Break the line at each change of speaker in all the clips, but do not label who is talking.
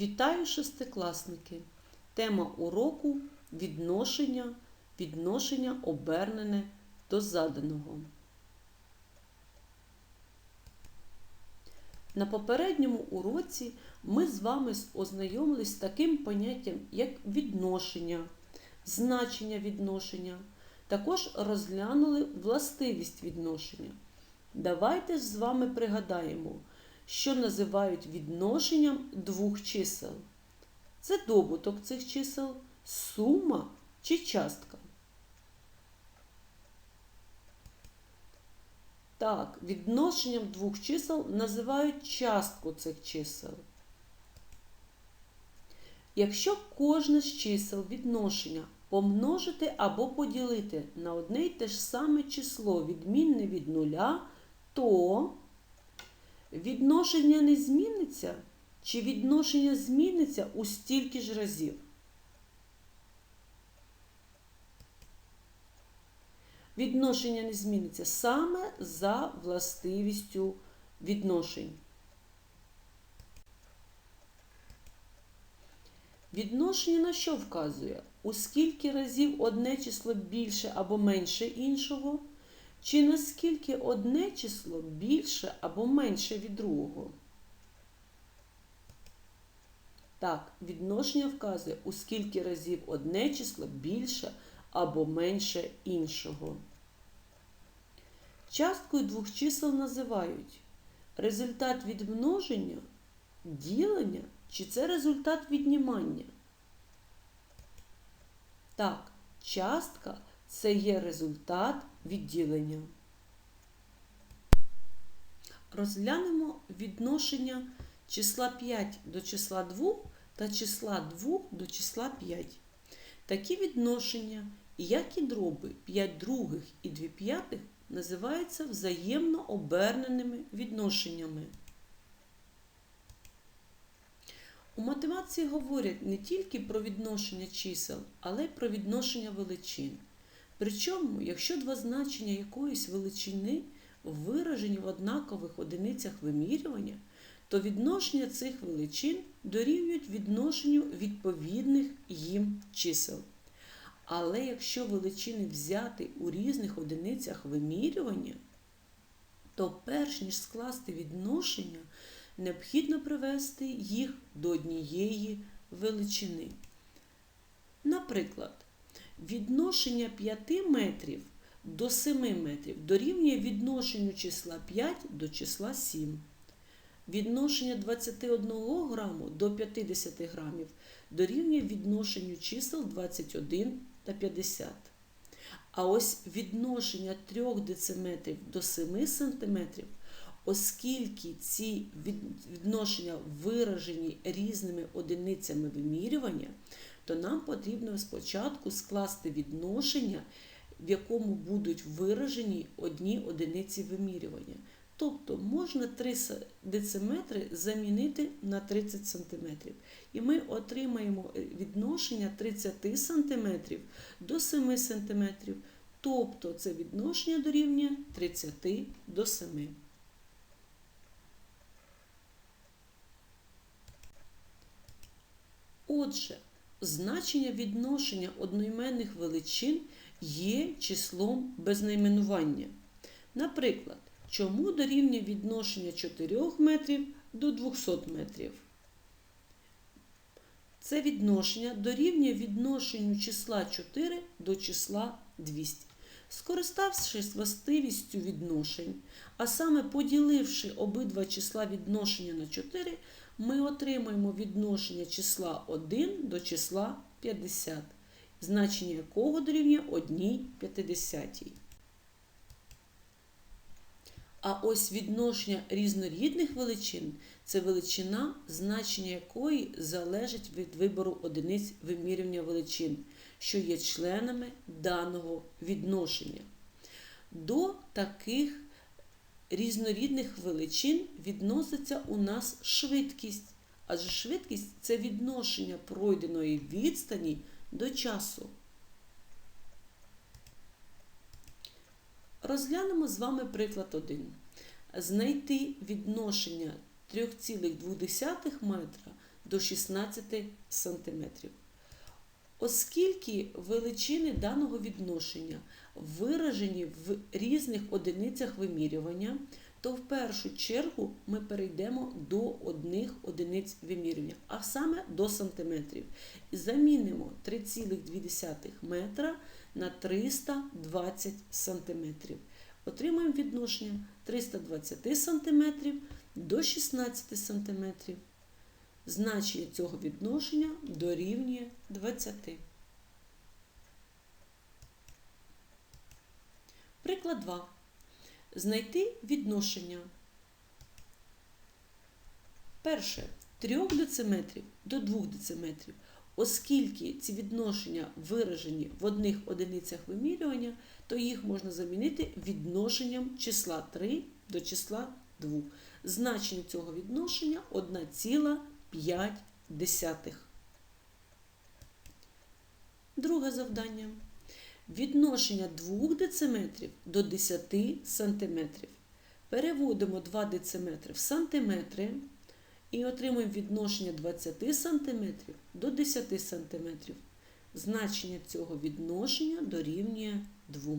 Вітаю шестикласники! Тема уроку відношення, відношення обернене до заданого. На попередньому уроці ми з вами ознайомились з таким поняттям, як відношення, значення відношення. Також розглянули властивість відношення. Давайте з вами пригадаємо, що називають відношенням двох чисел. Це добуток цих чисел, сума чи частка. Так, відношенням двох чисел називають частку цих чисел. Якщо кожне з чисел відношення помножити або поділити на одне й те ж саме число, відмінне від нуля, то відношення не зміниться, чи відношення зміниться у стільки ж разів. Відношення не зміниться саме за властивістю відношень. Відношення на що вказує? У скільки разів одне число більше або менше іншого, чи наскільки одне число більше або менше від другого? Так, відношення вказує, у скільки разів одне число більше або менше іншого. Часткою двох чисел називають результат відмноження, ділення чи це результат віднімання. Так, частка це є результат відділення. Розглянемо відношення числа 5 до числа 2 та числа 2 до числа 5. Такі відношення, як і дроби 5 других і 2 п'ятих, називаються взаємно оберненими відношеннями. У математиці говорять не тільки про відношення чисел, але й про відношення величин. Причому, якщо два значення якоїсь величини виражені в однакових одиницях вимірювання, то відношення цих величин дорівнюють відношенню відповідних їм чисел. Але якщо величини взяти у різних одиницях вимірювання, то перш ніж скласти відношення, необхідно привести їх до однієї величини. Наприклад, відношення 5 метрів до 7 метрів дорівнює відношенню числа 5 до числа 7. Відношення 21 граму до 50 грамів дорівнює відношенню чисел 21 та 50. А ось відношення 3 дециметрів до 7 см, оскільки ці відношення виражені різними одиницями вимірювання, то нам потрібно спочатку скласти відношення, в якому будуть виражені одні одиниці вимірювання. Тобто можна 3 дециметри замінити на 30 см. І ми отримаємо відношення 30 см до 7 см. Тобто це відношення дорівнює 30 до 7. Отже, значення відношення одноіменних величин є числом без найменування. Наприклад, чому дорівнює відношення 4 метрів до 200 метрів? Це відношення дорівнює відношенню числа 4 до числа 200. Скориставшись властивістю відношень, а саме поділивши обидва числа відношення на 4, ми отримаємо відношення числа 1 до числа 50, значення якого дорівнює 1 50. А ось відношення різнорідних величин це величина, значення якої залежить від вибору одиниць вимірювання величин, що є членами даного відношення. До таких різнорідних величин відноситься у нас швидкість, адже швидкість це відношення пройденої відстані до часу. Розглянемо з вами приклад 1. Знайти відношення 3,2 метра до 16 см. Оскільки величини даного відношення виражені в різних одиницях вимірювання, то в першу чергу ми перейдемо до одних одиниць вимірювання, а саме до сантиметрів. Замінимо 3,2 метра на 320 сантиметрів. Отримаємо відношення 320 см до 16 см. Значення цього відношення дорівнює 20. Приклад 2. Знайти відношення. Перше 3 дециметрів до 2 дециметрів. Оскільки ці відношення виражені в одних одиницях вимірювання, то їх можна замінити відношенням числа 3 до числа 2. Значення цього відношення 1,5. Друге завдання. Відношення 2 дециметрів до 10 сантиметрів. Переводимо 2 дециметри в сантиметри і отримуємо відношення 20 см до 10 см. Значення цього відношення дорівнює 2.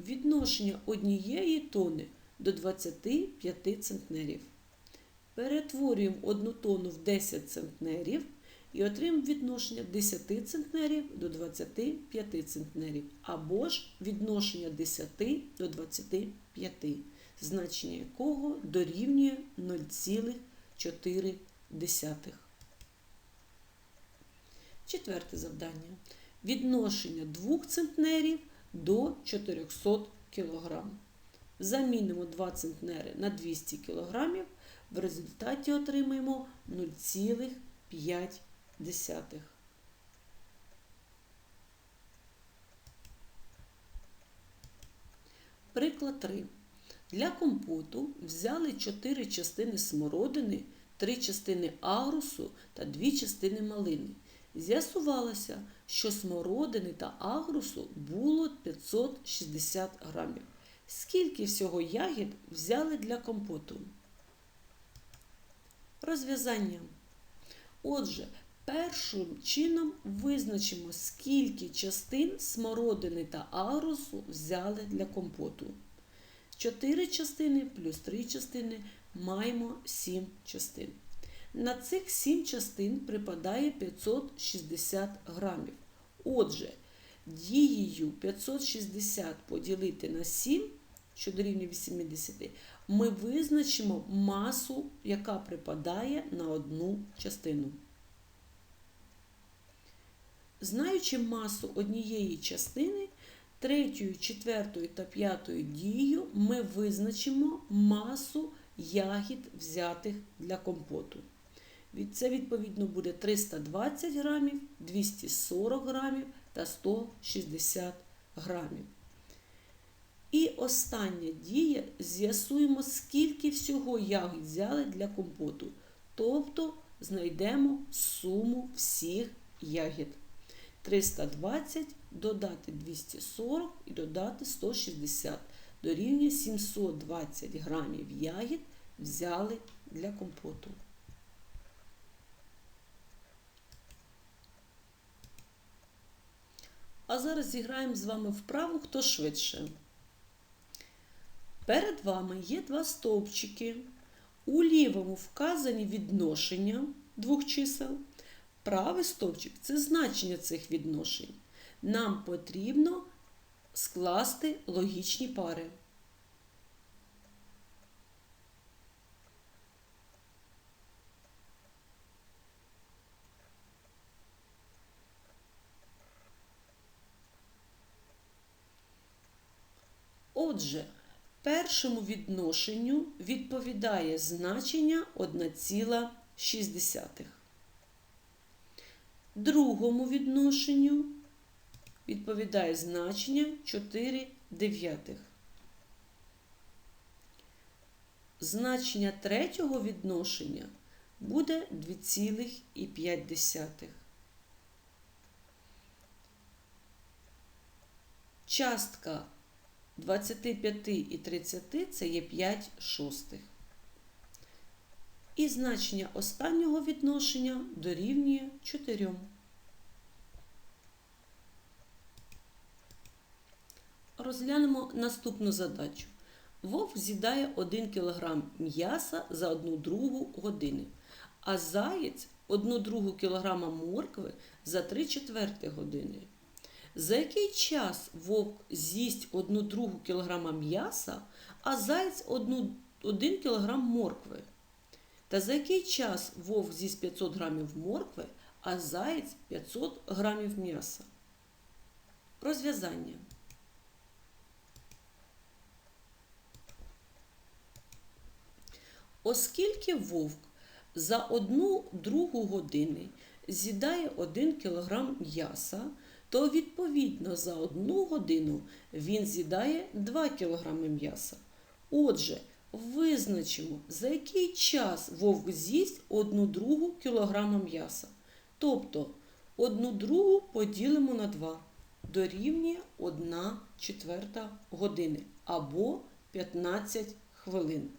Відношення однієї тони до 25 центнерів. Перетворюємо одну тонну в 10 центнерів і отримаємо відношення 10 центнерів до 25 центнерів, або ж відношення 10 до 25, значення якого дорівнює 0,4. Четверте завдання. Відношення 2 центнерів до 400 кг. Замінимо 2 центнери на 200 кг, в результаті отримаємо 0,5. Приклад 3. Для компоту взяли 4 частини смородини, 3 частини агрусу та 2 частини малини. З'ясувалося, що смородини та агрусу було 560 грамів. Скільки всього ягід взяли для компоту? Розв'язання. Отже, першим чином визначимо, скільки частин смородини та агрусу взяли для компоту. 4 частини плюс 3 частини маємо 7 частин. На цих 7 частин припадає 560 грамів. Отже, дією 560 поділити на 7, що дорівнює 80, ми визначимо масу, яка припадає на одну частину. Знаючи масу однієї частини, третьою, четвертою та п'ятою дією ми визначимо масу ягід, взятих для компоту. Це, відповідно, буде 320 грамів, 240 грамів та 160 грамів. І остання дія з'ясуємо, скільки всього ягід взяли для компоту. Тобто знайдемо суму всіх ягід. 320 додати 240 і додати 160. Дорівнює 720 грамів ягід взяли для компоту. А зараз зіграємо з вами вправу хто швидше. Перед вами є два стовпчики. У лівому вказані відношення двох чисел. Правий стовпчик це значення цих відношень. Нам потрібно скласти логічні пари. Отже, першому відношенню відповідає значення 1,6. Другому відношенню відповідає значення 4 дев'ятих. Значення третього відношення буде 2,5. Частка 25 і 30 це є 5 шостих. І значення останнього відношення дорівнює 4. Розглянемо наступну задачу. Вовк з'їдає 1 кг м'яса за 1 другу години, а заєць 1 другу кг моркви за 3 четверти години. За який час вовк з'їсть 1 другу кг м'яса, а заєць 1, 1 кг моркви? Та за який час вовк з'їсть 500 грамів моркви, а заєць 500 грамів м'яса? Розв'язання. Оскільки вовк за одну другу години з'їдає 1 кг м'яса, то відповідно за одну годину він з'їдає 2 кг м'яса. Отже, визначимо, за який час вовк з'їсть 1 другу кг м'яса. Тобто 1 другу поділимо на 2 дорівнює 1 четверта години або 15 хвилин.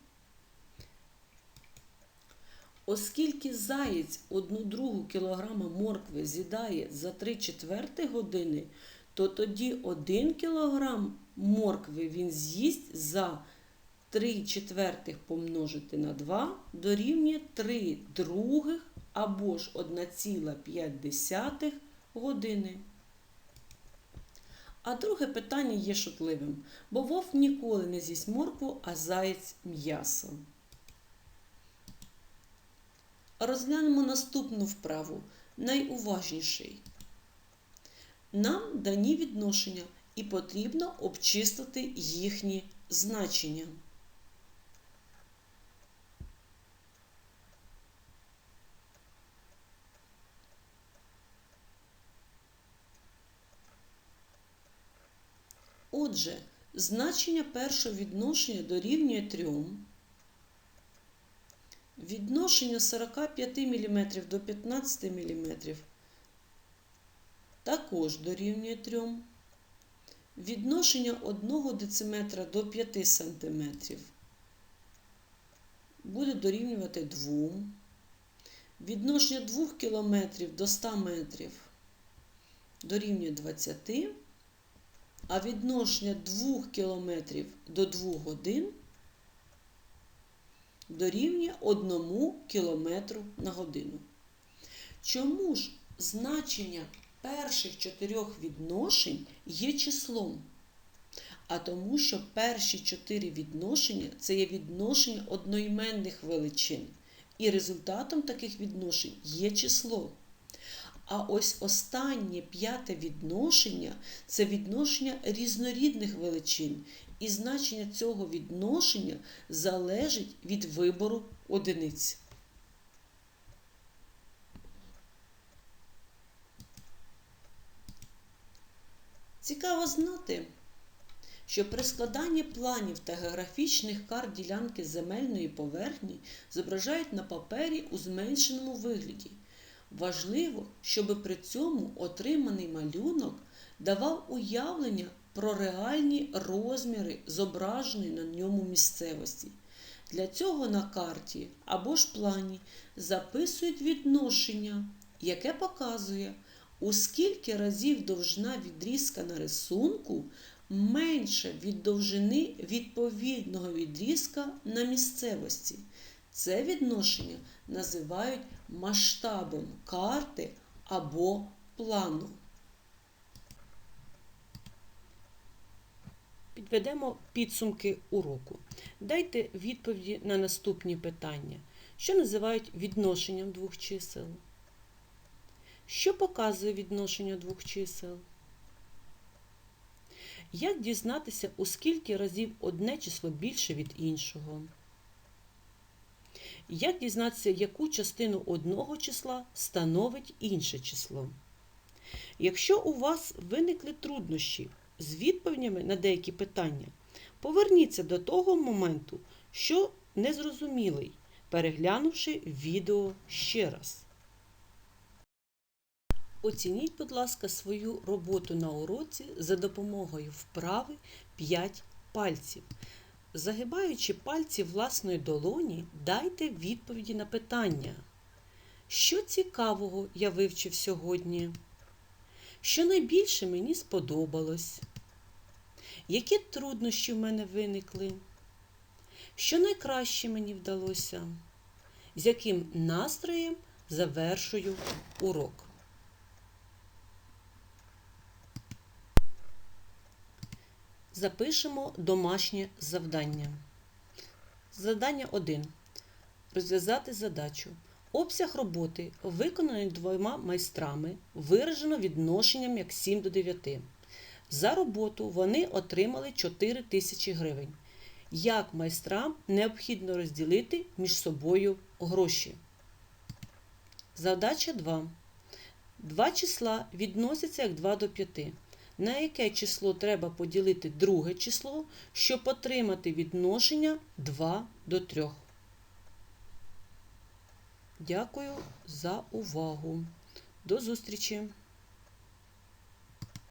Оскільки заєць 1 другу кілограма моркви з'їдає за 3 четверти години, то тоді 1 кілограм моркви він з'їсть за 3 четвертих помножити на 2 дорівнює 3 других або ж 1,5 години. А друге питання є шутливим, бо вовк ніколи не з'їсть моркву, а заєць м'ясо. Розглянемо наступну вправу, найуважніший. Нам дані відношення і потрібно обчистити їхні значення. Отже, значення першого відношення дорівнює 3. Відношення 45 мм до 15 мм також дорівнює 3. Відношення 1 дециметра до 5 см буде дорівнювати 2. Відношення 2 км до 100 метрів дорівнює 20, а відношення 2 км до 2 годин дорівнює 1 км на годину. Чому ж значення перших чотирьох відношень є числом? А тому, що перші чотири відношення це є відношення одноіменних величин. І результатом таких відношень є число. А ось останнє п'яте відношення це відношення різнорідних величин, і значення цього відношення залежить від вибору одиниць. Цікаво знати, що при складанні планів та географічних карт ділянки земельної поверхні зображають на папері у зменшеному вигляді. Важливо, щоб при цьому отриманий малюнок давав уявлення про реальні розміри зображеної на ньому місцевості. Для цього на карті або ж плані записують відношення, яке показує, у скільки разів довжина відрізка на рисунку менше від довжини відповідного відрізка на місцевості. Це відношення називають масштабом карти або плану. Підведемо підсумки уроку. Дайте відповіді на наступні питання, що називають відношенням двох чисел. Що показує відношення двох чисел? Як дізнатися, у скільки разів одне число більше від іншого? Як дізнатися, яку частину одного числа становить інше число? Якщо у вас виникли труднощі з відповідями на деякі питання, поверніться до того моменту, що незрозумілий, переглянувши відео ще раз. Оцініть, будь ласка, свою роботу на уроці за допомогою вправи 5 пальців. Загибаючи пальці власної долоні, дайте відповіді на питання. Що цікавого я вивчив сьогодні? Що найбільше мені сподобалось? Які труднощі в мене виникли? Що найкраще мені вдалося? З яким настроєм завершую урок? Запишемо домашнє завдання. Завдання 1. Розв'язати задачу. Обсяг роботи, виконаний двома майстрами, виражено відношенням як 7 до 9. За роботу вони отримали 4 тисячі гривень. Як майстрам необхідно розділити між собою гроші? Задача 2. Два числа відносяться як 2 до 5. На яке число треба поділити друге число, щоб отримати відношення 2 до 3? Дякую за увагу. До зустрічі!